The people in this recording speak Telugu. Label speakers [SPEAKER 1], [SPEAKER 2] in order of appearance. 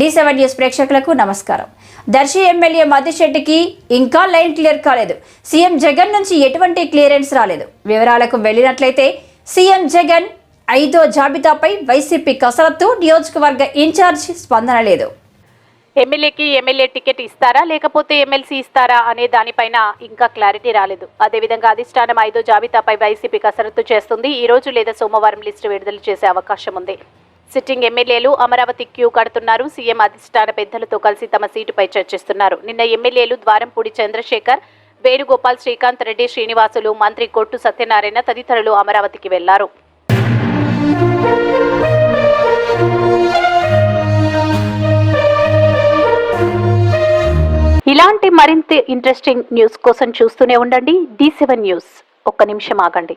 [SPEAKER 1] డి సెవెన్ న్యూస్ ప్రేక్షకులకు నమస్కారం. దర్శి ఎమ్మెల్యే మధుశెట్టికి ఇంకా లైన్ క్లియర్ కాలేదు. సీఎం జగన్ నుంచి ఎటువంటి క్లియరెన్స్ రాలేదు. వివరాలకు వెళ్ళినట్లయితే సీఎం జగన్ ఐదో జాబితాపై వైసీపీ కసరత్తు నియోజకవర్గ ఇన్ఛార్జ్ స్పందన లేదు.
[SPEAKER 2] ఎమ్మెల్యేకి ఎమ్మెల్యే టికెట్ ఇస్తారా లేకపోతే ఎమ్మెల్సీ ఇస్తారా అనే దానిపైన ఇంకా క్లారిటీ రాలేదు. అదేవిధంగా అధిష్టానం ఐదో జాబితాపై వైసీపీ కసరత్తు చేస్తుంది. ఈ రోజు లేదా సోమవారం లిస్టు విడుదల చేసే అవకాశం ఉంది. సిట్టింగ్ ఎమ్మెల్యేలు అమరావతి క్యూ కడుతున్నారు. సీఎం అధిష్టాన పెద్దలతో కలిసి తమ సీటుపై చర్చిస్తున్నారు. నిన్న ఎమ్మెల్యేలు ద్వారంపూడి చంద్రశేఖర్ వేణుగోపాల్ శ్రీకాంత్ రెడ్డి శ్రీనివాసులు మంత్రి కొట్టు సత్యనారాయణ తదితరులు అమరావతికి వెళ్ళారు. ఇలాంటి మరింత ఇంట్రెస్టింగ్ న్యూస్ కోసం చూస్తూనే ఉండండి. D seven news. ఒక్క నిమిషం ఆగండి.